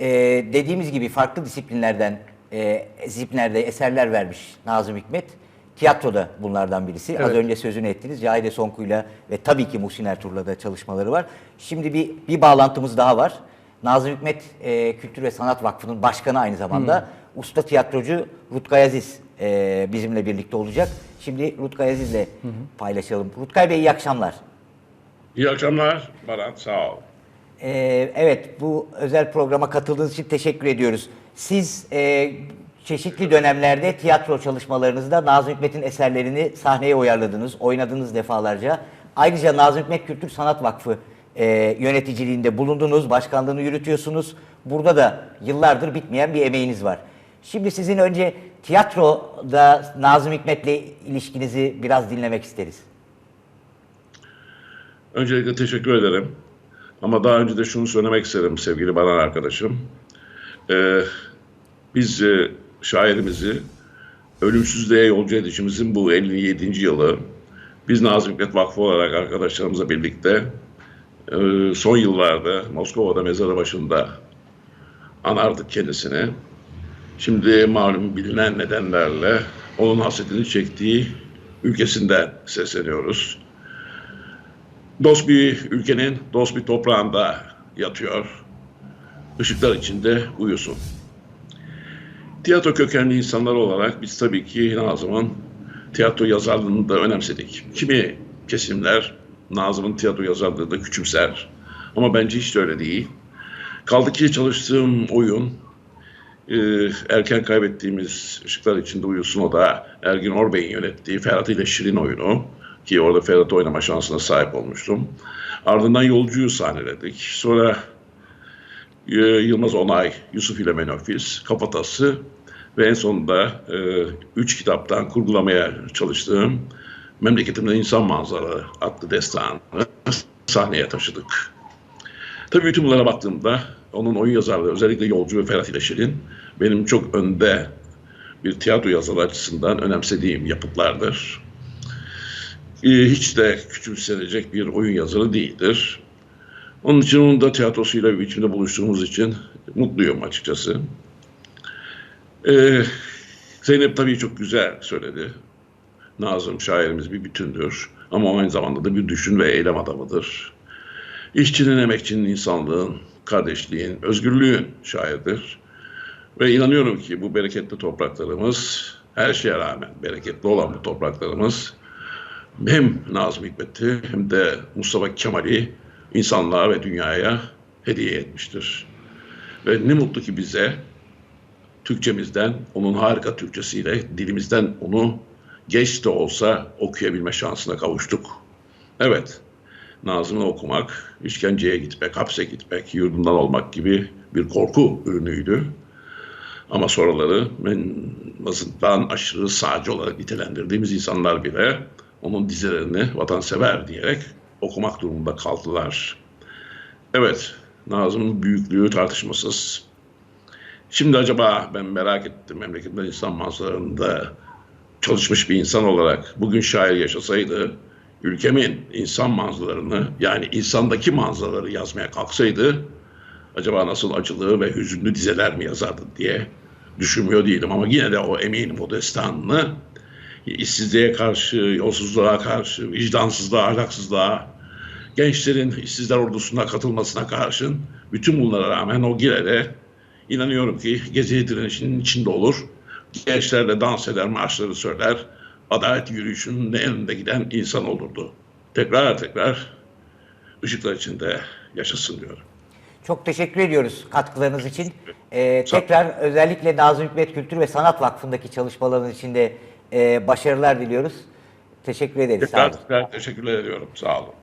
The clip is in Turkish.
e, dediğimiz gibi farklı disiplinlerden e, disiplinlerde eserler vermiş Nazım Hikmet. Tiyatroda bunlardan birisi. Az Evet. önce sözünü ettiniz. Cahide Sonku'yla ve tabii ki Muhsin Ertuğrul'la da çalışmaları var. Şimdi bir, bir bağlantımız daha var. Nazım Hikmet e, Kültür ve Sanat Vakfı'nın başkanı aynı zamanda. Usta tiyatrocu Rutkay Aziz e, bizimle birlikte olacak. Şimdi Rutkay Aziz'le paylaşalım. Rutkay Bey iyi akşamlar. İyi akşamlar Baran, sağ ol. Ee, evet, bu özel programa katıldığınız için teşekkür ediyoruz. Siz e, çeşitli dönemlerde tiyatro çalışmalarınızda Nazım Hikmet'in eserlerini sahneye uyarladınız, oynadınız defalarca. Ayrıca Nazım Hikmet Kültür Sanat Vakfı e, yöneticiliğinde bulundunuz, başkanlığını yürütüyorsunuz. Burada da yıllardır bitmeyen bir emeğiniz var. Şimdi sizin önce tiyatroda Nazım Hikmet'le ilişkinizi biraz dinlemek isteriz. Öncelikle teşekkür ederim. Ama daha önce de şunu söylemek isterim sevgili Baran arkadaşım. Ee, biz e, şairimizi ölümsüzlüğe yolcu edişimizin bu 57. yılı biz Nazım Hikmet Vakfı olarak arkadaşlarımızla birlikte e, son yıllarda Moskova'da mezarı başında anardık kendisini. Şimdi malum bilinen nedenlerle onun hasretini çektiği ülkesinden sesleniyoruz. Dost bir ülkenin dost bir toprağında yatıyor. Işıklar içinde uyusun. Tiyatro kökenli insanlar olarak biz tabii ki Nazım'ın tiyatro yazarlığını da önemsedik. Kimi kesimler Nazım'ın tiyatro yazarlığını da küçümser. Ama bence hiç de öyle değil. Kaldı ki çalıştığım oyun e, erken kaybettiğimiz Işıklar içinde uyusun o da Ergin Orbey'in yönettiği Ferhat ile Şirin oyunu ki orada Ferhat oynama şansına sahip olmuştum. Ardından Yolcuyu sahneledik. Sonra e, Yılmaz Onay, Yusuf ile Menofis, Kafatası ve en sonunda e, üç kitaptan kurgulamaya çalıştığım Memleketimde İnsan Manzaraları adlı destanı sahneye taşıdık. Tabii bütün bunlara baktığımda onun oyun yazarlığı özellikle Yolcu ve Ferhat ile Şirin benim çok önde bir tiyatro yazarı açısından önemsediğim yapıtlardır. Ee, hiç de küçümsenecek bir oyun yazarı değildir. Onun için onun da tiyatrosuyla bir biçimde buluştuğumuz için mutluyum açıkçası. Ee, Zeynep tabii çok güzel söyledi. Nazım şairimiz bir bütündür. Ama aynı zamanda da bir düşün ve eylem adamıdır. İşçinin, emekçinin, insanlığın, kardeşliğin, özgürlüğün şairdir. Ve inanıyorum ki bu bereketli topraklarımız, her şeye rağmen bereketli olan bu topraklarımız hem Nazım Hikmet'i hem de Mustafa Kemal'i insanlığa ve dünyaya hediye etmiştir. Ve ne mutlu ki bize Türkçemizden, onun harika Türkçesiyle dilimizden onu geç de olsa okuyabilme şansına kavuştuk. Evet, Nazım'ı okumak, işkenceye gitmek, hapse gitmek, yurdundan olmak gibi bir korku ürünüydü. Ama sonraları en azından aşırı sağcı olarak nitelendirdiğimiz insanlar bile onun dizelerini vatansever diyerek okumak durumunda kaldılar. Evet, Nazım'ın büyüklüğü tartışmasız. Şimdi acaba ben merak ettim memleketimde insan manzaralarında çalışmış bir insan olarak bugün şair yaşasaydı ülkemin insan manzaralarını yani insandaki manzaraları yazmaya kalksaydı acaba nasıl acılı ve hüzünlü dizeler mi yazardı diye düşünmüyor değilim ama yine de o eminim o destanını işsizliğe karşı, yolsuzluğa karşı, vicdansızlığa, ahlaksızlığa, gençlerin işsizler ordusuna katılmasına karşın bütün bunlara rağmen o yine de inanıyorum ki gezi direnişinin içinde olur. Gençlerle dans eder, marşları söyler, adalet yürüyüşünün önünde giden insan olurdu. Tekrar tekrar ışıklar içinde yaşasın diyorum. Çok teşekkür ediyoruz katkılarınız için. Ee, tekrar özellikle Nazım Hikmet Kültür ve Sanat Vakfı'ndaki çalışmalarınız için de e, başarılar diliyoruz. Teşekkür ederiz. Tekrar tekrar teşekkürler ediyorum. Sağ olun.